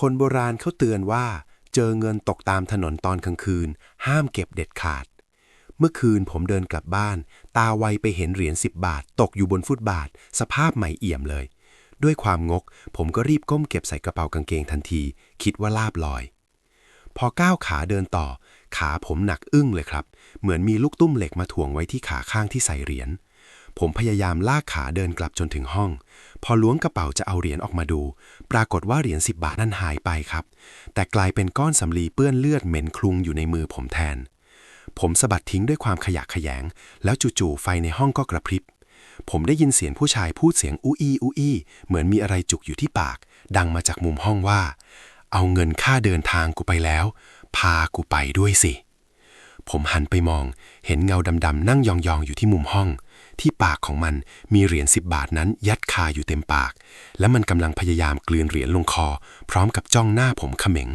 คนโบราณเขาเตือนว่า เจอเงินตกตามถนนตอนกลางคืน ห้ามเก็บเด็ดขาด เมื่อคืนผมเดินกลับบ้าน ตาไวไปเห็นเหรียญสิบบาท ตกอยู่บนฟุตบาท สภาพใหม่เอี่ยมเลย ด้วยความงก ผมก็รีบก้มเก็บใส่กระเป๋ากางเกงทันที คิดว่าลาบลอย พอก้าวขาเดินต่อ ขาผมหนักอึ้งเลยครับ เหมือนมีลูกตุ้มเหล็กมาถ่วงไว้ที่ขาข้างที่ใส่เหรียญ ผมพยายามลากขาเดินกลับจนถึงห้อง พอล้วงกระเป๋าจะเอาเหรียญออกมาดู ปรากฏว่าเหรียญสิบบาทนั้นหายไปครับ แต่กลายเป็นก้อนสำลีเปื้อนเลือดเหม็นคลุงอยู่ในมือผมแทน ผมสะบัดทิ้งด้วยความขยะแขยง แล้วจู่ๆไฟในห้องก็กระพริบ ผมได้ยินเสียงผู้ชายพูดเสียงอู้อี้อู้อี้เหมือนมีอะไรจุกอยู่ที่ปาก ดังมาจากมุมห้องว่า เอาเงินค่าเดินทางกูไปแล้ว พากูไปด้วยสิผมหันไปมอง เห็นเงาดำๆนั่งยองๆอยู่ที่มุมห้อง ที่ปากของมันมีเหรียญสิบบาทนั้นยัดคาอยู่เต็มปาก และมันกำลังพยายามกลืนเหรียญลงคอ พร้อมกับจ้องหน้าผมเขม็ง